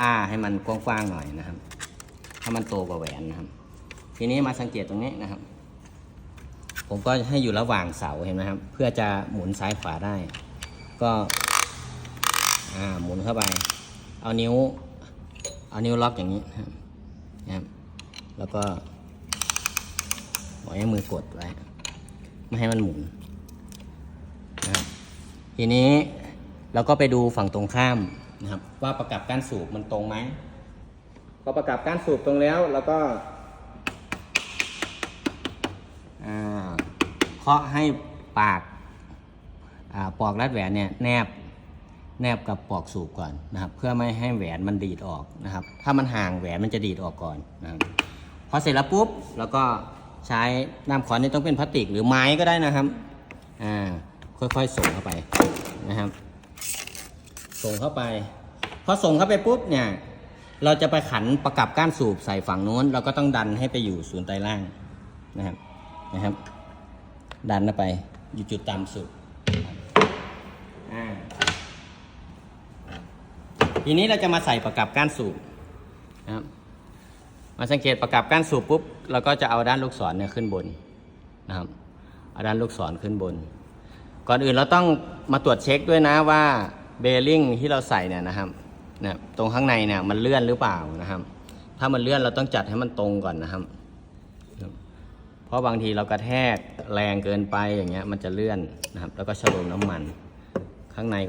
อ้าให้มันกว้างๆหน่อยนะครับ ถ้ามันโตกว่าแหวนนะครับ ทีนี้มาสังเกตตรงนี้นะครับ ผมก็ให้อยู่ระหว่างเสาเห็นไหมครับ เพื่อจะหมุนซ้ายขวาได้ ก็อ่าหมุนเข้าไป เอานิ้ว เอานิ้วล็อกอย่างนี้นะครับนะครับ แล้วก็ปล่อยให้มือกดไว้ไม่ให้มันหมุนนะครับทีนี้เราก็ไปดูฝั่งตรงข้าม นะครับว่าประกับกานสูบมันตรงไหมพอประกับกานสูบตรงแล้วแล้วก็อ่าเคาะให้ปากอาปลอกรัดแหวนเนี่ยแนบแนบกับปลอกสูบก่อนนะครับ เพื่อไม่ให้แหวนมันดีดออกนะครับ ถ้ามันห่างแหวนมันจะดีดออกก่อนนะครับพอเสร็จแล้วปุ๊บแล้วก็ใช้น้ำขอนนี่ต้องเป็นพลาสติกหรือไม้ก็ได้นะครับอ่าค่อยๆส่งเข้าไปนะครับ ส่งเข้าไป พอส่งเข้าไปปุ๊บเนี่ย เราจะไปขันประกับก้านสูบใส่ฝั่งโน้น เราก็ต้องดันให้ไปอยู่ศูนย์ไตล่างนะครับนะครับ ดันเข้าไปอยู่จุดต่ำสุดนะครับอ่าทีนี้เราจะมาใส่ประกับก้านสูบนะครับมาสังเกตประกับก้านสูบปุ๊บเราก็จะเอาด้านลูกศรเนี่ยขึ้นบนนะครับเอาด้านลูกศรขึ้นบน ก่อนอื่นเราต้องมาตรวจเช็คด้วยนะว่า เบริ่งที่เราใส่เนี่ยนะครับเนี่ยตรงข้างในเนี่ยมันเลื่อนหรือเปล่านะครับ ถ้ามันเลื่อนเราต้องจัดให้มันตรงก่อนนะครับ เพราะบางทีเรากระแทกแรงเกินไปอย่างเงี้ยมันจะเลื่อนนะครับ แล้วก็ชะโลมน้ำมัน ข้างในก็